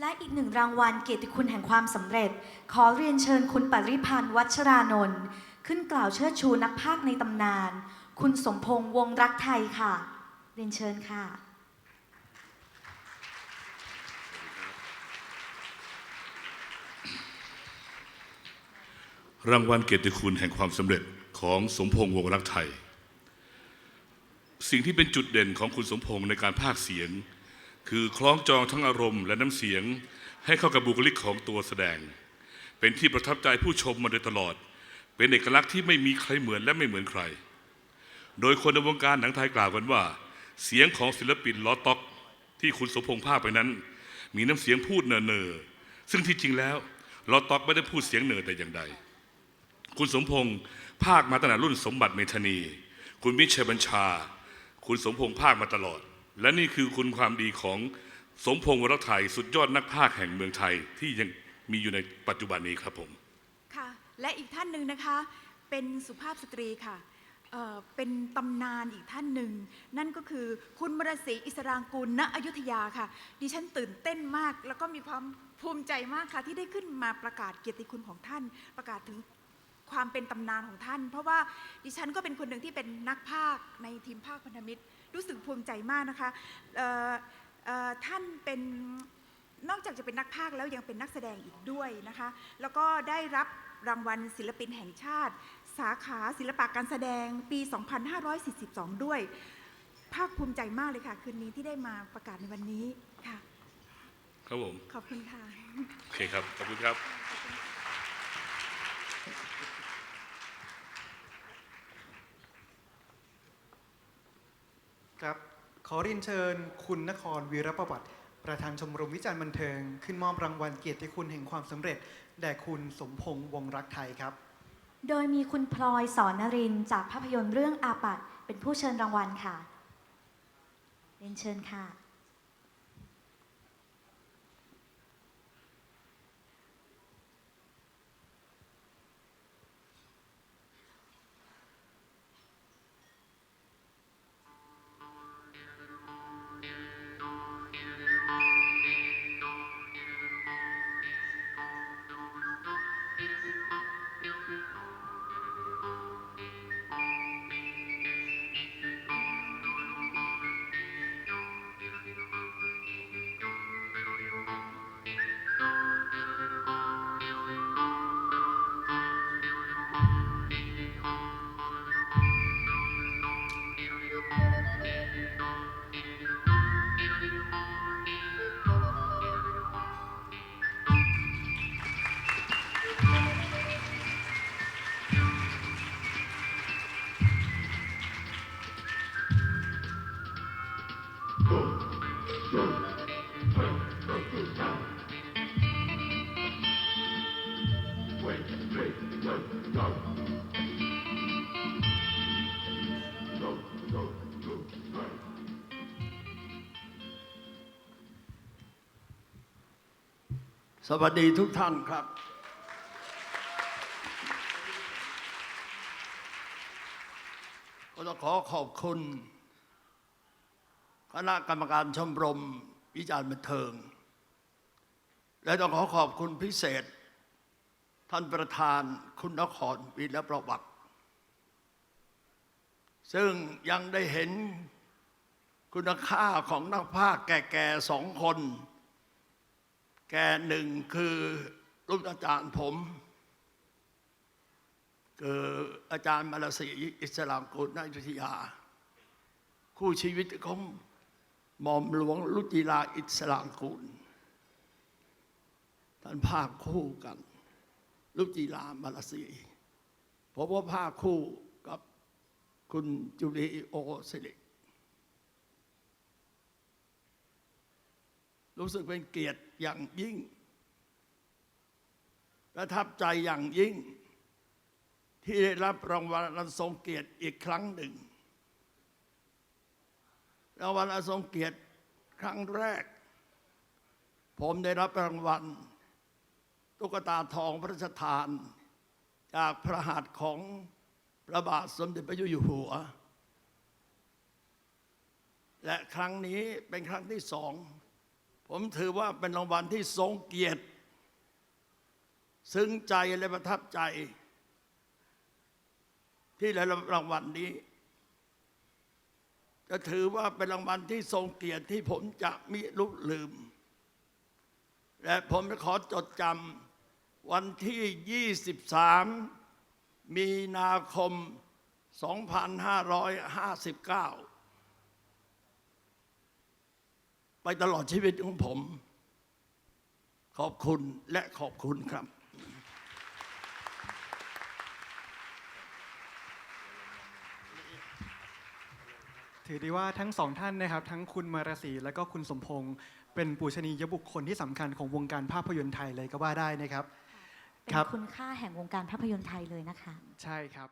และอีกหนึ่งรางวัลเกียรติคุณแห่งความสำเร็จ ขอเรียนเชิญคุณปริพันธ์วัชรานนท์ขึ้นกล่าวเชิดชูนักพากในตำนาน คุณสมพงษ์วงรักไทยค่ะ เรียนเชิญค่ะ รางวัลเกียรติคุณแห่งความสำเร็จของสมพงษ์วงรักไทย สิ่งที่เป็นจุดเด่นของคุณสมพงษ์ในการพากเสียง คือคล้องจองทั้งอารมณ์และน้ำเสียงให้เข้ากับบุคลิกของตัวแสดง เป็นที่ประทับใจผู้ชมมาโดยตลอด เป็นเอกลักษณ์ที่ไม่มีใครเหมือนและไม่เหมือนใคร โดยคนในวงการหนังไทยกล่าวกันว่า เสียงของศิลปินล้อต็อกที่คุณสมพงษ์พากย์ไปนั้น มีน้ำเสียงพูดเนอๆซึ่งที่จริงแล้วล้อต็อกไม่ได้พูดเสียงเนอแต่อย่างใด คุณสมพงษ์ภาคมาตั้งแต่รุ่นสมบัติเมธานี คุณมิตรชัยบัญชา คุณสมพงษ์ภาคมาตลอด และนี่คือคุณความดีของสมพงษ์วรไทยสุดยอดนักภาคแห่งเมืองไทยที่ยังมีอยู่ในปัจจุบันนี้ครับผมค่ะ และอีกท่านหนึ่งนะคะ เป็นสุภาพสตรีค่ะเอ่อเป็นตำนานอีกท่านหนึ่ง นั่นก็คือคุณมรศรีอิสรางกูลณอยุธยาค่ะ ดิฉันตื่นเต้นมาก แล้วก็มีความภูมิใจมากค่ะ ที่ได้ขึ้นมาประกาศเกียรติคุณของท่าน ประกาศถึงความเป็นตำนานของท่าน เพราะว่าดิฉันก็เป็นคนหนึ่งที่เป็นนักภาคในทีมภาคพันธมิตร รู้สึกภูมิใจมากนะคะเอ่อเอ่อท่านเป็นนอกจากจะเป็นนักพากย์แล้วยังเป็นนักแสดงอีกด้วยนะคะ แล้วก็ได้รับรางวัลศิลปินแห่งชาติ สาขาศิลปะการแสดงปี 2542 ด้วย ภาคภูมิใจมากเลยค่ะ คืนนี้ที่ได้มาประกาศในวันนี้ค่ะ ครับผม ขอบคุณค่ะ โอเคครับ ขอบคุณครับ ครับ ขอเรียนเชิญคุณนครวีรประวัติ ประธานชมรมวิจารณ์บันเทิง ขึ้นมอบรางวัลเกียรติคุณแห่งความสำเร็จ แด่คุณสมพงษ์วงรักไทยครับ โดยมีคุณพลอยสอนนรินทร์จากภาพยนตร์เรื่องอาปัตเป็นผู้เชิญรางวัลค่ะ เรียนเชิญค่ะ สวัสดีทุกท่านครับ ก็ต้องขอขอบคุณคณะกรรมการชมรมวิจารณ์บันเทิง และต้องขอขอบคุณพิเศษ ท่านประธานคุณนครวีรประวัติ ซึ่งยังได้เห็นคุณค่าของนักภาคแก่ๆสองคน แก่หนึ่งคือรุ่นอาจารย์ผม คืออาจารย์มรศรีอิสลามกุลนายุทธยา คู่ชีวิตของหม่อมหลวงลุจิลาอิสลามกุลท่านภาคคู่กัน ลุจิลามรศรีผมว่าภาคคู่กับคุณจุลีโอสิริรู้สึกเป็นเกียรติอย่างยิ่ง ประทับใจอย่างยิ่ง ที่ได้รับรางวัลอันทรงเกียรติอีกครั้งหนึ่ง รางวัลอันทรงเกียรติครั้งแรก ผมได้รับรางวัล ตุ๊กตาทองพระราชทาน จากพระหัตถ์ของพระบาทสมเด็จพระเจ้าอยู่หัว และครั้งนี้เป็นครั้งที่สอง ผมถือว่าเป็นรางวัลที่ทรงเกียรติ ซึ้งใจและประทับใจ ที่ได้รับรางวัลนี้จะถือว่าเป็นรางวัลที่ทรงเกียรติที่ผมจะมิลุลืม และผมจะขอจดจำ วันที่ 23 มีนาคม 2559 ไปตลอดชีวิตของผม ขอบคุณและขอบคุณครับถือได้ว่าทั้งสองท่านนะครับ ทั้งคุณมาราศีและก็คุณสมพงศ์เป็นปูชนียบุคคลที่สำคัญของวงการภาพยนตร์ไทยเลยก็ว่าได้นะครับ เป็นครับคุณค่าแห่งวงการภาพยนตร์ไทยเลยนะคะ ใช่ครับ